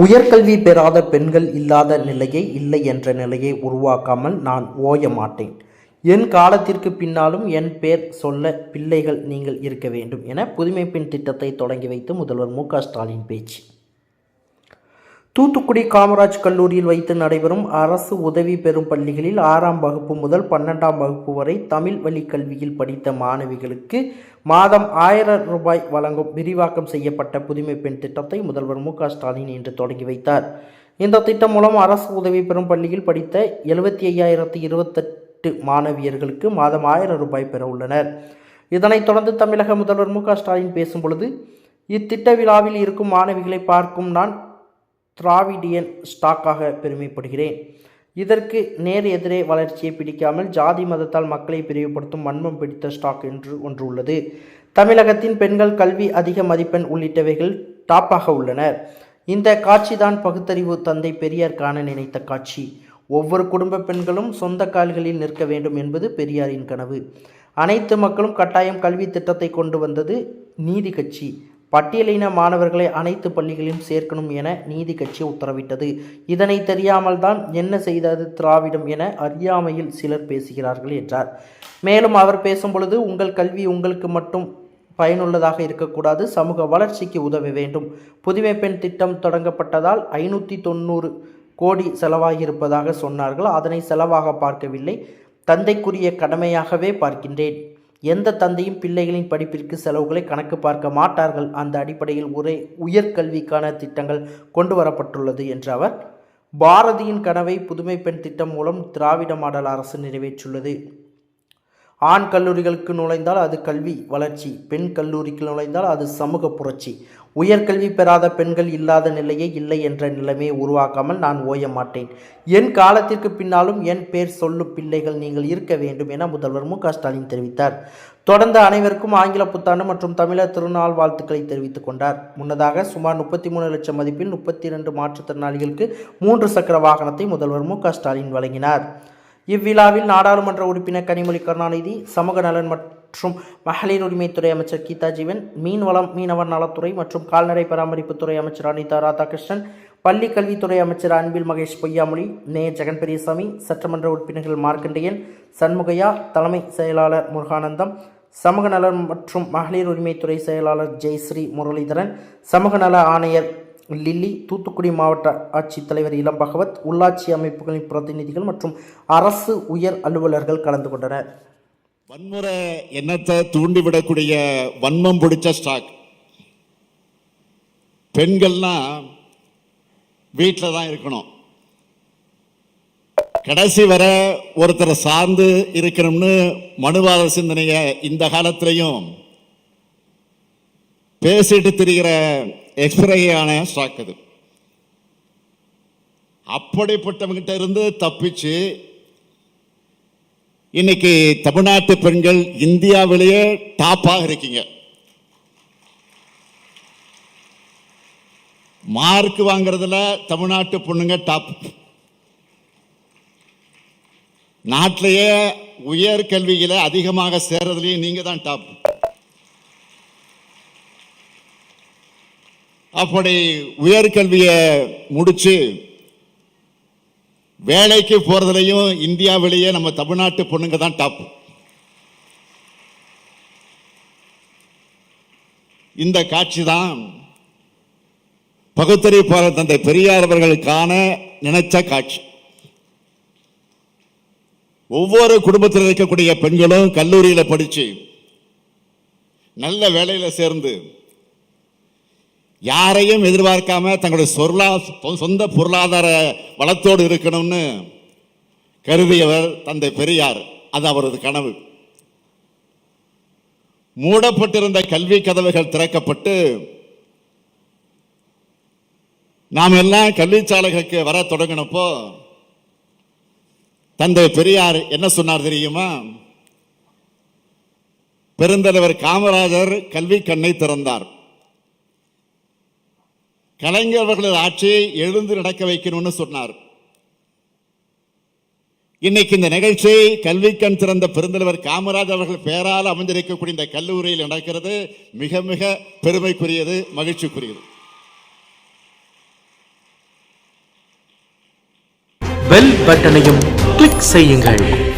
உயர்கல்வி பெறாத பெண்கள் இல்லாத நிலையை இல்லை என்ற நிலையை உருவாக்காமல் நான் ஓய மாட்டேன். என் காலத்திற்கு பின்னாலும் என் பேர் சொல்ல பிள்ளைகள் நீங்கள் இருக்க வேண்டும் என புதுமைப்பெண் திட்டத்தை தொடங்கி வைத்து முதல்வர் மு ஸ்டாலின் பேச்சு. தூத்துக்குடி காமராஜ் கல்லூரியில் வைத்து நடைபெறும் அரசு உதவி பெறும் பள்ளிகளில் ஆறாம் வகுப்பு முதல் பன்னெண்டாம் வகுப்பு வரை தமிழ் வழி கல்வியில் படித்த மாணவிகளுக்கு மாதம் ஆயிரம் ரூபாய் வழங்கும் விரிவாக்கம் செய்யப்பட்ட புதுமை பெண் திட்டத்தை முதல்வர் மு ஸ்டாலின் இன்று தொடங்கி வைத்தார். இந்த திட்டம் மூலம் அரசு உதவி பெறும் பள்ளியில் படித்த எழுபத்தி ஐயாயிரத்து இருபத்தெட்டு மாணவியர்களுக்கு மாதம் ஆயிரம் ரூபாய் பெற உள்ளனர். இதனைத் தொடர்ந்து தமிழக முதல்வர் மு ஸ்டாலின் பேசும் பொழுது இத்திட்ட விழாவில் இருக்கும் மாணவிகளை பார்க்கும் நான் திராவிடியன் ஸ்டாக்காக பெருமைப்படுகிறேன். இதற்கு நேர் எதிரே வளர்ச்சியை பிடிக்காமல் ஜாதி மதத்தால் மக்களை பிரிவுபடுத்தும் வன்மம் பிடித்த ஸ்டாக் என்று ஒன்று உள்ளது. தமிழகத்தின் பெண்கள் கல்வி அதிக மதிப்பெண் உள்ளிட்டவைகள் டாப்பாக உள்ளனர். இந்த காட்சிதான் பகுத்தறிவு தந்தை பெரியார் காண நினைத்த காட்சி. ஒவ்வொரு குடும்ப பெண்களும் சொந்த கால்களில் நிற்க வேண்டும் என்பது பெரியாரின் கனவு. அனைத்து மக்களும் கட்டாயம் கல்வி திட்டத்தை கொண்டு வந்தது நீதி கட்சி. பட்டியலின மாணவர்களை அனைத்து பள்ளிகளிலும் சேர்க்கணும் என நீதி கட்சி உத்தரவிட்டது. இதனை தெரியாமல் தான் என்ன செய்தது திராவிடம் என அறியாமையில் சிலர் பேசுகிறார்கள் என்றார். மேலும் அவர் பேசும் பொழுது உங்கள் கல்வி உங்களுக்கு மட்டும் பயனுள்ளதாக இருக்கக்கூடாது. சமூக வளர்ச்சிக்கு உதவ வேண்டும். புதுமை பெண் திட்டம் தொடங்கப்பட்டதால் ஐநூற்றி தொண்ணூறு கோடி செலவாகியிருப்பதாக சொன்னார்கள். அதனை செலவாக பார்க்கவில்லை. தந்தைக்குரிய கடமையாகவே பார்க்கின்றேன். எந்த தந்தையும் பிள்ளைகளின் படிப்பிற்கு செலவுகளை கணக்கு பார்க்க மாட்டார்கள். அந்த அடிப்படையில் ஒரே உயர்கல்விக்கான திட்டங்கள் கொண்டு வரப்பட்டுள்ளது என்ற அவர் பாரதியின் கனவை புதுமை பெண் திட்டம் மூலம் திராவிட மாடல் அரசு நிறைவேற்றுள்ளது ஆண் கல்லூரிகளுக்கு நுழைந்தால் அது கல்வி வளர்ச்சி பெண் கல்லூரிக்கு நுழைந்தால் அது சமூக புரட்சி. உயர்கல்வி பெறாத பெண்கள் இல்லாத நிலையே இல்லை என்ற நிலைமையை உருவாக்காமல் நான் ஓய மாட்டேன். என் காலத்திற்கு பின்னாலும் என் பேர் சொல்லும் பிள்ளைகள் நீங்கள் இருக்க வேண்டும் என முதல்வர் மு ஸ்டாலின் தெரிவித்தார். தொடர்ந்து அனைவருக்கும் ஆங்கில புத்தாண்டு மற்றும் தமிழர் திருநாள் வாழ்த்துக்களை தெரிவித்துக் கொண்டார். முன்னதாக சுமார் முப்பத்தி மூணு லட்சம் மதிப்பில் முப்பத்தி இரண்டு மாற்றுத்திறனாளிகளுக்கு மூன்று சக்கர வாகனத்தை முதல்வர் மு ஸ்டாலின் வழங்கினார். இவ்விழாவில் நாடாளுமன்ற உறுப்பினர் கனிமொழி கருணாநிதி சமூக நலன் மற்றும் மகளிர் உரிமைத்துறை அமைச்சர் கீதா ஜீவன் மீன்வளம் மீனவர் நலத்துறை மற்றும் கால்நடை பராமரிப்புத்துறை அமைச்சர் அனிதா ராதாகிருஷ்ணன் பள்ளி கல்வித்துறை அமைச்சர் அன்பில் மகேஷ் பொய்யாமொழி நே. ஜெகன் பெரியசாமி சட்டமன்ற உறுப்பினர்கள் மார்க்கண்டேயன் சண்முகையா தலைமை செயலாளர் முருகானந்தம் சமூக நலன் மற்றும் மகளிர் உரிமைத்துறை செயலாளர் ஜெயஸ்ரீ முரளிதரன் சமூக நல ஆணையர் லில்லி தூத்துக்குடி மாவட்ட ஆட்சித்தலைவர் இளம் பகவத் உள்ளாட்சி அமைப்புகளின் பிரதிநிதிகள் மற்றும் அரசு உயர் அலுவலர்கள் கலந்து கொண்டனர். வன்முறை எண்ணத்தை தூண்டிவிடக்கூடிய வன்மம் பிடிச்ச ஸ்டாக். பெண்கள்னா வீட்டில் தான் இருக்கணும். கடைசி வர ஒருத்தரை சார்ந்து இருக்கணும்னு மனுவாத சிந்தனையை இந்த காலத்திலையும் பேசிட்டு திரிகிற எக்ஸ்பிரையான ஸ்டாக் அது அப்படிப்பட்டவங்கிட்ட இருந்து தப்பிச்சு இன்னைக்கு தமிழ்நாட்டு பெண்கள் இந்தியாவிலேயே டாப்பாக இருக்கீங்க. மார்க் வாங்குறதுல தமிழ்நாட்டு பொண்ணுங்க டாப். நாட்டிலேயே உயர் கல்வியில அதிகமாக சேர்றதுலயும் நீங்க தான் டாப். அப்படி உயர்கல்வியை முடித்து வேலைக்கு போறதுலையும் இந்தியாவிலேயே நம்ம தமிழ்நாட்டு பொண்ணுங்க தான் டாப் இந்த காட்சி தான் பகுத்தறிவு தந்தை பெரியார் அவர்களுக்கான நினைச்ச காட்சி. ஒவ்வொரு குடும்பத்தில் இருக்கக்கூடிய பெண்களும் கல்லூரியில் படிச்சு நல்ல வேலையில் சேர்ந்து யாரையும் எதிர்பார்க்காம தங்களுடைய சொர்லா சொந்த பொருளாதார வளத்தோடு இருக்கணும்னு கருதியவர் தந்தை பெரியார். அது அவரது கனவு. மூடப்பட்டிருந்த கல்வி கதவுகள் திறக்கப்பட்டு நாம் எல்லாம் கல்விச்சாலைகளுக்கு வர தொடங்கினப்போ தந்தை பெரியார் என்ன சொன்னார் தெரியுமா? பெருந்தலைவர் காமராஜர் கல்வி கண்ணை திறந்தார். கலைஞர்களது ஆட்சியை எழுந்து நடக்க வைக்கணும்னு சொன்னார். இன்னைக்கு இந்த நிகழ்ச்சி கல்விக்கண் திறந்த பெருந்தலைவர் காமராஜ் அவர்கள் பெயரால் அமைந்திருக்கக்கூடிய இந்த கல்லூரியில் நடக்கிறது. மிக மிக பெருமைக்குரியது மகிழ்ச்சிக்குரியது. பெல் பட்டனையும் கிளிக் செய்யுங்கள்.